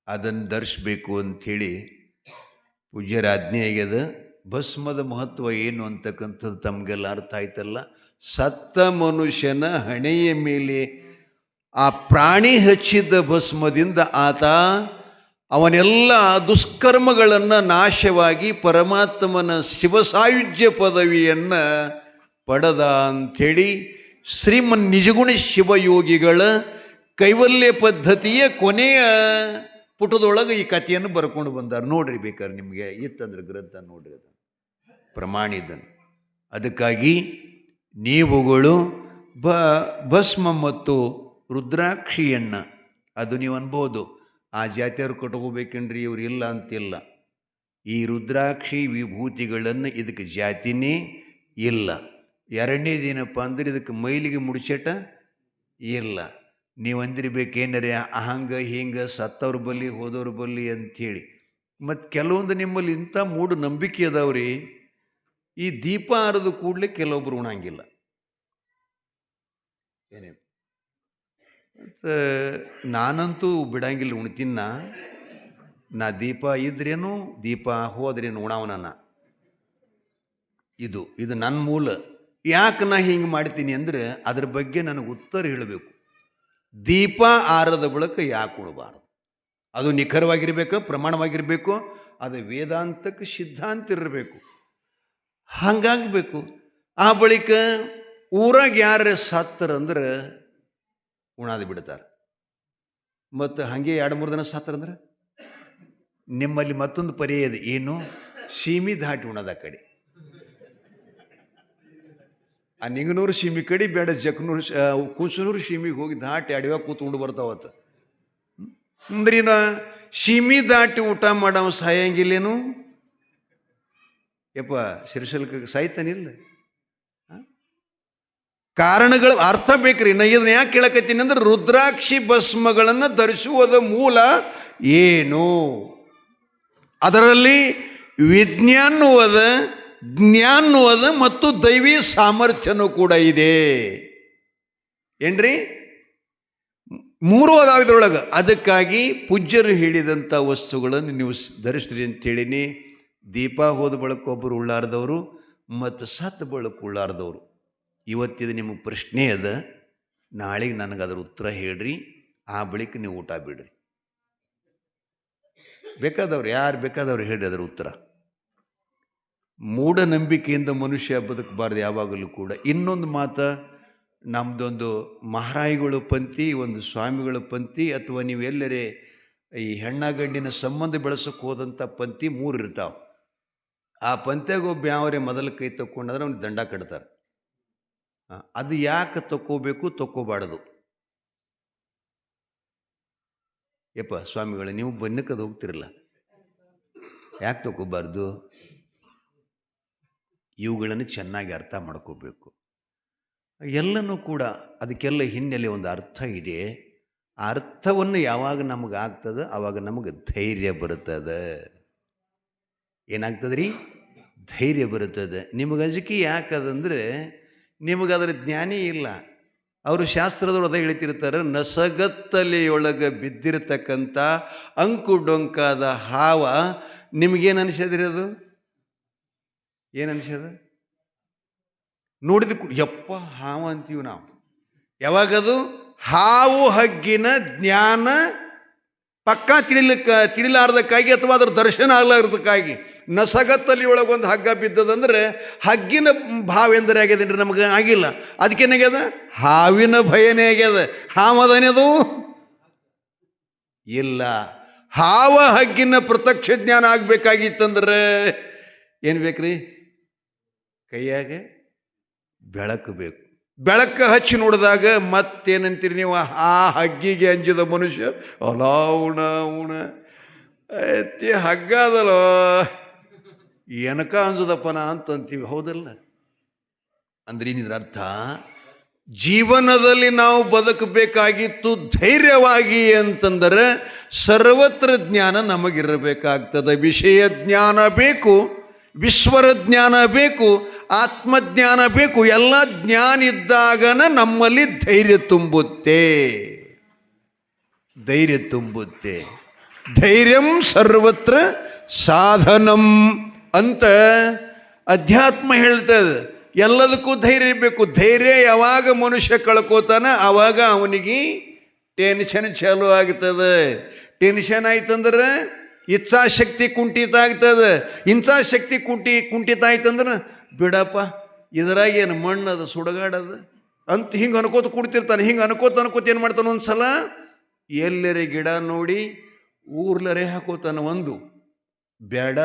ಅದನ್ನು ಧರಿಸ್ಬೇಕು ಅಂಥೇಳಿ ಪೂಜ್ಯರ ಆಜ್ಞೆ ಆಗ್ಯದ ಭಸ್ಮದ ಮಹತ್ವ ಏನು ಅಂತಕ್ಕಂಥದ್ದು ತಮಗೆಲ್ಲ ಅರ್ಥ ಆಯ್ತಲ್ಲ? ಸತ್ತ ಮನುಷ್ಯನ ಹಣೆಯ ಮೇಲೆ ಆ ಪ್ರಾಣಿ ಹಚ್ಚಿದ್ದ ಭಸ್ಮದಿಂದ ಆತ ಅವನೆಲ್ಲ ದುಷ್ಕರ್ಮಗಳನ್ನು ನಾಶವಾಗಿ ಪರಮಾತ್ಮನ ಶಿವಸಾಯುಜ್ಯ ಪದವಿಯನ್ನು ಪಡೆದ ಅಂಥೇಳಿ ಶ್ರೀಮನ್ ನಿಜಗುಣ ಶಿವಯೋಗಿಗಳ ಕೈವಲ್ಯ ಪದ್ಧತಿಯ ಕೊನೆಯ ಪುಟದೊಳಗೆ ಈ ಕಥೆಯನ್ನು ಬರ್ಕೊಂಡು ಬಂದಾರ. ನೋಡ್ರಿ ಬೇಕಾದ್ರೆ ನಿಮಗೆ ಇತ್ತಂದ್ರೆ ಗ್ರಂಥ ನೋಡ್ರಿ ಅದು ಪ್ರಮಾಣಿದನು ಅದಕ್ಕಾಗಿ ನೀವುಗಳು ಬ, ಭಸ್ಮ ಮತ್ತು ರುದ್ರಾಕ್ಷಿಯನ್ನು, ಅದು ನೀವು ಅನ್ಬೋದು, ಆ ಜಾತಿಯವ್ರು ಕಟ್ಕೋಬೇಕೇನ್ರಿ, ಇವ್ರು ಇಲ್ಲ ಅಂತಿಲ್ಲ. ಈ ರುದ್ರಾಕ್ಷಿ ವಿಭೂತಿಗಳನ್ನು ಇದಕ್ಕೆ ಜಾತಿನೇ ಇಲ್ಲ. ಎರಡನೇದೇನಪ್ಪ ಅಂದ್ರೆ ಇದಕ್ಕೆ ಮೈಲಿಗೆ ಮುಡಿಚಟ ಇಲ್ಲ. ನೀವು ಅಂದಿರಬೇಕೇನರೆ, ಅಹಂಗ, ಹಿಂಗೆ, ಸತ್ತವ್ರ ಬಲ್ಲಿ, ಹೋದವ್ರ ಬಲ್ಲಿ ಅಂಥೇಳಿ ಮತ್ತು ಕೆಲವೊಂದು ನಿಮ್ಮಲ್ಲಿ ಇಂಥ ಮೂಢ ನಂಬಿಕೆ ಅದಾವ್ರಿ. ಈ ದೀಪ ಆರದು ಕೂಡಲೇ ಕೆಲವೊಬ್ರು ಉಣಂಗಿಲ್ಲ. ಏನೇನು ನಾನಂತೂ ಬಿಡಂಗಿಲ್ಲ, ಉಣ್ತಿನ್ನ. ನಾ ದೀಪ ಇದ್ರೇನು, ದೀಪ ಹೋದ್ರೇನು ಉಣವನ ಇದು ಇದು ನನ್ನ ಮೂಲ. ಯಾಕೆ ನಾ ಹಿಂಗೆ ಮಾಡ್ತೀನಿ ಅಂದ್ರೆ ಅದ್ರ ಬಗ್ಗೆ ನನಗೆ ಉತ್ತರ ಹೇಳಬೇಕು. ದೀಪ ಆರದ ಬಳಕ ಯಾಕೆ ಉಣಬಾರದು? ಅದು ನಿಖರವಾಗಿರಬೇಕು, ಪ್ರಮಾಣವಾಗಿರಬೇಕು, ಅದು ವೇದಾಂತಕ್ಕೆ ಸಿದ್ಧಾಂತ ಇರಬೇಕು. ಹಂಗಾಗಬೇಕು ಆ ಬಳಿಕ ಊರಾಗ ಯಾರು ಸತ್ತರಂದ್ರೆ ಉಣಾದು ಬಿಡ್ತಾರೆ. ಮತ್ತು ಹಾಗೆ ಎರಡು ಮೂರು ದಿನ ಸತ್ತರಂದ್ರೆ ನಿಮ್ಮಲ್ಲಿ ಮತ್ತೊಂದು ಪರ್ಯಾಯ ಇದೆ. ಏನು? ಸೀಮಿ ದಾಟಿ ಉಣದ ಕಡೆ. ಆ ನಿಂಗನೂರು ಸೀಮಿ ಕಡೆ ಬೇಡ, ಜಕ್ನೂರು ಕುಸನೂರು ಸೀಮಿಗೆ ಹೋಗಿ ದಾಟಿ ಅಡವ್ಯಾಗ ಕೂತ್ಕೊಂಡು ಬರ್ತಾವತ್ತ ಅಂದ್ರಿನ ಸೀಮಿ ದಾಟಿ ಊಟ ಮಾಡವ ಸಾಯಂಗಿಲ್ಲೇನು? ಯಪ್ಪ ಶಿರ್ಶಲ್ಕ ಸಾಯ್ತಾನಿಲ್ಲ ಕಾರಣಗಳು ಅರ್ಥ ಬೇಕ್ರಿ. ನಾ ಇದನ್ನ ಯಾಕೆ ಕೇಳಕತ್ತೀನಿ ಅಂದ್ರೆ ರುದ್ರಾಕ್ಷಿ ಭಸ್ಮಗಳನ್ನು ಧರಿಸುವುದ ಮೂಲ ಏನು? ಅದರಲ್ಲಿ ವಿಜ್ಞಾನವಾದ ಅದ ಜ್ಞಾನವೂ ಅದ ಮತ್ತು ದೈವಿ ಸಾಮರ್ಥ್ಯನೂ ಕೂಡ ಇದೆ. ಏನ್ರಿ? ಮೂರು ಅದಾವ ಇದ್ರೊಳಗೆ. ಅದಕ್ಕಾಗಿ ಪೂಜ್ಯರು ಹೇಳಿದಂಥ ವಸ್ತುಗಳನ್ನು ನೀವು ಅಂತ ಅಂತೇಳಿನಿ. ದೀಪ ಹೋದ ಬಳಕ ಒಬ್ಬರು ಉಳ್ಳಾರ್ದವರು ಮತ್ತು ಸತ್ ಬಳಕ ಉಳ್ಳಾರ್ದವರು. ಇವತ್ತಿದು ನಿಮಗೆ ಪ್ರಶ್ನೆ ಅದ, ನಾಳೆಗೆ ನನಗೆ ಅದರ ಉತ್ತರ ಹೇಳ್ರಿ, ಆ ಬಳಿಕ ನೀವು ಊಟ ಬಿಡ್ರಿ. ಬೇಕಾದವ್ರು, ಯಾರು ಬೇಕಾದವ್ರು ಹೇಳಿ ಅದರ ಉತ್ತರ. ಮೂಢನಂಬಿಕೆಯಿಂದ ಮನುಷ್ಯ ಬದುಕಬಾರ್ದು ಯಾವಾಗಲೂ ಕೂಡ. ಇನ್ನೊಂದು ಮಾತ ನಮ್ಮದೊಂದು ಮಹಾರಾಯಿಗಳು ಪಂಥಿ, ಒಂದು ಸ್ವಾಮಿಗಳ ಪಂಥಿ, ಅಥವಾ ನೀವೆಲ್ಲರೇ ಈ ಹೆಣ್ಣ ಗಂಡಿನ ಸಂಬಂಧ ಬೆಳೆಸೋಕೆ ಹೋದಂಥ ಪಂಥಿ ಮೂರು ಇರ್ತಾವೆ. ಆ ಒಬ್ಬ ಯಾವರೇ ಮೊದಲು ಕೈ ತಕ್ಕೊಂಡಂದ್ರೆ ಅವ್ನಿಗೆ ದಂಡ ಕಟ್ತಾರೆ. ಅದು ಯಾಕೆ ತಕ್ಕೋಬೇಕು? ತಕ್ಕೋಬಾರ್ದು. ಯಪ್ಪ ಸ್ವಾಮಿಗಳು, ನೀವು ಬನ್ನಕ್ಕದು ಹೋಗ್ತಿರಲ್ಲ. ಯಾಕೆ ತಗೋಬಾರ್ದು ಇವುಗಳನ್ನು ಚೆನ್ನಾಗಿ ಅರ್ಥ ಮಾಡ್ಕೋಬೇಕು. ಎಲ್ಲನೂ ಕೂಡ ಅದಕ್ಕೆಲ್ಲ ಹಿನ್ನೆಲೆ ಒಂದು ಅರ್ಥ ಇದೆ. ಆ ಅರ್ಥವನ್ನು ಯಾವಾಗ ನಮಗೆ ಆಗ್ತದೆ ಆವಾಗ ನಮಗೆ ಧೈರ್ಯ ಬರುತ್ತದೆ. ಏನಾಗ್ತದೆ ರೀ ಧೈರ್ಯ ಬರುತ್ತದೆ. ನಿಮಗೆ ಅಂಜಿಕೆ ಯಾಕದಂದರೆ ನಿಮಗೆ ಅದರ ಜ್ಞಾನಿ ಇಲ್ಲ. ಅವರು ಶಾಸ್ತ್ರದೊಳಗೆ ಹೇಳ್ತಿರ್ತಾರೆ, ನಸಗತ್ತಲೆಯೊಳಗೆ ಬಿದ್ದಿರತಕ್ಕಂಥ ಅಂಕು ಡೊಂಕಾದ ಹಾವ ನಿಮಗೇನು ಅನಿಸದ್ರಿ ಅದು? ಏನು ಅನಿಸದ ನೋಡಿದ ಯಪ್ಪ ಹಾವ ಅಂತೀವಿ ನಾವು. ಯಾವಾಗದು? ಹಾವು ಹಗ್ಗಿನ ಜ್ಞಾನ ಪಕ್ಕಾ ತಿಳಿಲಿಕ್ಕೆ ತಿಳಿಲಾರ್ದಕ್ಕಾಗಿ ಅಥವಾ ಅದ್ರ ದರ್ಶನ ಆಗ್ಲಾರ್ದಕ್ಕಾಗಿ ನಸಗತ್ತಲ್ಲಿ ಒಳಗೊಂದು ಹಗ್ಗ ಬಿದ್ದದಂದ್ರೆ ಹಗ್ಗಿನ ಭಾವ ಎಂದರೆ ಆಗ್ಯದೇನ್ರಿ ನಮಗೆ? ಆಗಿಲ್ಲ. ಅದಕ್ಕೇನಾಗ್ಯದ ಹಾವಿನ ಭಯನೇ ಆಗ್ಯದ. ಹಾವದನೇದು ಇಲ್ಲ. ಹಾವ ಹಗ್ಗಿನ ಪ್ರತ್ಯಕ್ಷ ಜ್ಞಾನ ಆಗಬೇಕಾಗಿತ್ತಂದ್ರೆ ಏನು ಬೇಕ್ರಿ? ಕೈಯಾಗೆ ಬೆಳಕು ಬೇಕು. ಬೆಳಕು ಹಚ್ಚಿ ನೋಡಿದಾಗ ಮತ್ತೇನಂತೀರಿ ನೀವು? ಆ ಹಗ್ಗಿಗೆ ಅಂಜಿದ ಮನುಷ್ಯ ಅಲ ಉಣ ಐತಿ ಹಗ್ಗ ಅದಲ್ಲೋ ಏನಕ ಅಂಜದಪ್ಪನ ಅಂತ ಅಂತೀವಿ ಹೌದಲ್ಲ. ಅಂದ್ರೆ ಏನಿದ್ರ ಅರ್ಥ? ಜೀವನದಲ್ಲಿ ನಾವು ಬದುಕಬೇಕಾಗಿತ್ತು ಧೈರ್ಯವಾಗಿ ಅಂತಂದರೆ ಸರ್ವತ್ರ ಜ್ಞಾನ ನಮಗಿರಬೇಕಾಗ್ತದೆ. ವಿಷಯ ಜ್ಞಾನ ಬೇಕು. ವಿಶ್ವರ ಜ್ಞಾನ ಬೇಕು, ಆತ್ಮಜ್ಞಾನ ಬೇಕು, ಎಲ್ಲ ಜ್ಞಾನ ಇದ್ದಾಗನ ನಮ್ಮಲ್ಲಿ ಧೈರ್ಯ ತುಂಬುತ್ತೆ. ಧೈರ್ಯ ತುಂಬುತ್ತೆ. ಧೈರ್ಯಂ ಸರ್ವತ್ರ ಸಾಧನಂ ಅಂತ ಅಧ್ಯಾತ್ಮ ಹೇಳ್ತದೆ. ಎಲ್ಲದಕ್ಕೂ ಧೈರ್ಯ ಬೇಕು. ಧೈರ್ಯ ಯಾವಾಗ ಮನುಷ್ಯ ಕಳ್ಕೋತಾನ ಆವಾಗ ಅವನಿಗೆ ಟೆನ್ಷನ್ ಚಾಲು ಆಗ್ತದೆ. ಟೆನ್ಷನ್ ಆಯ್ತಂದ್ರೆ ಇಚ್ಛಾಶಕ್ತಿ ಕುಂಠಿತ ಆಗ್ತದೆ ಶಕ್ತಿ ಕುಂಠಿ ಕುಂಠಿತ ಆಯ್ತಂದ್ರೆ ಬಿಡಪ್ಪ, ಇದ್ರಾಗ ಏನು ಮಣ್ಣದು ಸುಡಗಾಡದು? ಅಂತ ಹಿಂಗೆ ಅನ್ಕೋತ ಕುಡ್ತಿರ್ತಾನೆ. ಹಿಂಗೆ ಅನ್ಕೋತ ಅನ್ಕೋತ ಏನು ಮಾಡ್ತಾನೆ ಒಂದು ಸಲ ಎಲ್ಲರೆ ಗಿಡ ನೋಡಿ ಊರ್ಲರೆ ಹಾಕೋತಾನೆ ಒಂದು. ಬೇಡ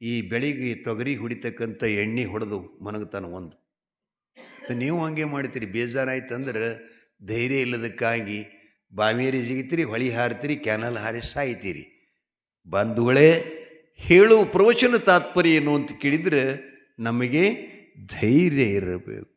ಈ ಬೆಳಿಗ್ಗೆ ತೊಗರಿ ಹೊಡಿತಕ್ಕಂಥ ಎಣ್ಣೆ ಹೊಡೆದು ಮನಗ್ತಾನೆ ಒಂದು. ನೀವು ಹಂಗೆ ಮಾಡ್ತೀರಿ, ಬೇಜಾರಾಯ್ತಂದ್ರೆ ಧೈರ್ಯ ಇಲ್ಲದಕ್ಕಾಗಿ ಬಾವಿಯರಿ ಜಿಗಿತೀರಿ, ಹೊಳಿ ಹಾರ್ತೀರಿ, ಕ್ಯಾನಲ್ ಹಾರಿ ಸಾಯ್ತೀರಿ. ಬಂಧುಗಳೇ ಹೇಳುವ ಪ್ರವಚನ ತಾತ್ಪರ್ಯ ಏನು ಅಂತ ಕೇಳಿದರೆ ನಮಗೆ ಧೈರ್ಯ ಇರಬೇಕು.